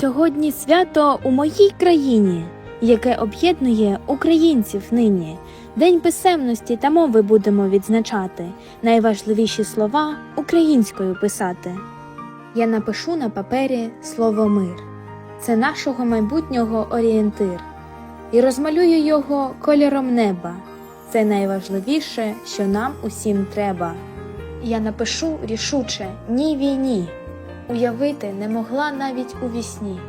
Сьогодні свято у моїй країні, яке об'єднує українців нині. День писемності та мови будемо відзначати. Найважливіші слова українською писати. Я напишу на папері слово мир. Це нашого майбутнього орієнтир. І розмалюю його кольором неба. Це найважливіше, що нам усім треба. Я напишу рішуче ні війні. Уявити не могла навіть у вісні.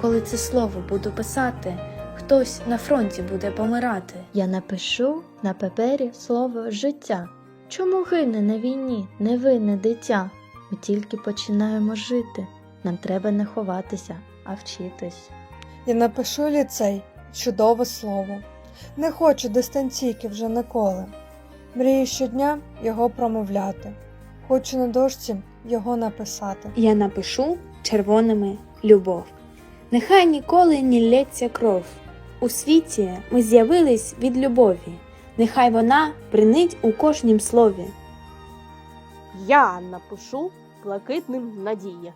Коли це слово буду писати, хтось на фронті буде помирати. Я напишу на папері слово життя. Чому гине на війні невинне дитя? Ми тільки починаємо жити. Нам треба не ховатися, а вчитись. Я напишу ліцей чудове слово. Не хочу дистанційки вже ніколи. Мрію щодня його промовляти. Хочу на дошці його написати. Я напишу червоними любов. Нехай ніколи не лється кров. У світі ми з'явились від любові. Нехай вона принить у кожнім слові. Я напишу блакитним надія.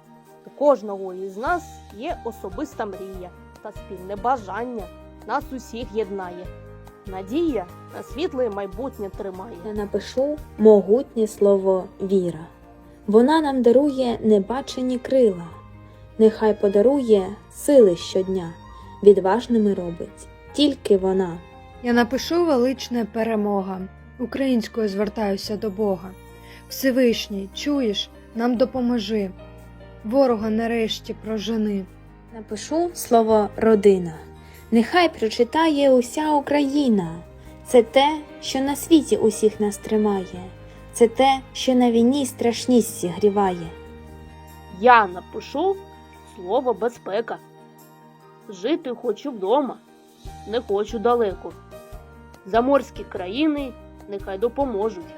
У кожного із нас є особиста мрія та спільне бажання нас усіх єднає. Надія на світле майбутнє тримає. Я напишу могутнє слово віра. Вона нам дарує небачені крила. Нехай подарує сили щодня, відважними робить тільки вона. Я напишу велична перемога. Українською звертаюся до Бога. Всевишній, чуєш, нам допоможи. Ворога нарешті прожени. Напишу слово родина. Нехай прочитає уся Україна. Це те, що на світі усіх нас тримає. Це те, що на війні страшність зігріває. Я напишу слово безпека. Жити хочу вдома, не хочу далеко. Заморські країни нехай допоможуть.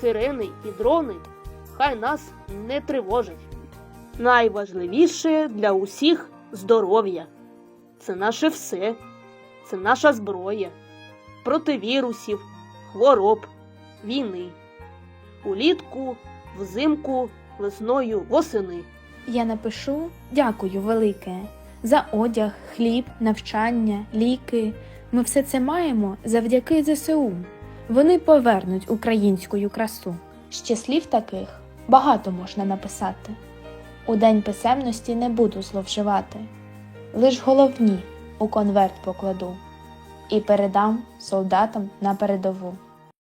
Сирени і дрони хай нас не тривожать. Найважливіше для усіх здоров'я. Це наше все, це наша зброя проти вірусів, хвороб, війни. Улітку, взимку, весною, восени. Я напишу дякую велике за одяг, хліб, навчання, ліки. Ми все це маємо завдяки ЗСУ. Вони повернуть українську красу. Ще слів таких багато можна написати. У день писемності не буду зловживати. Лиш головні у конверт покладу і передам солдатам на передову.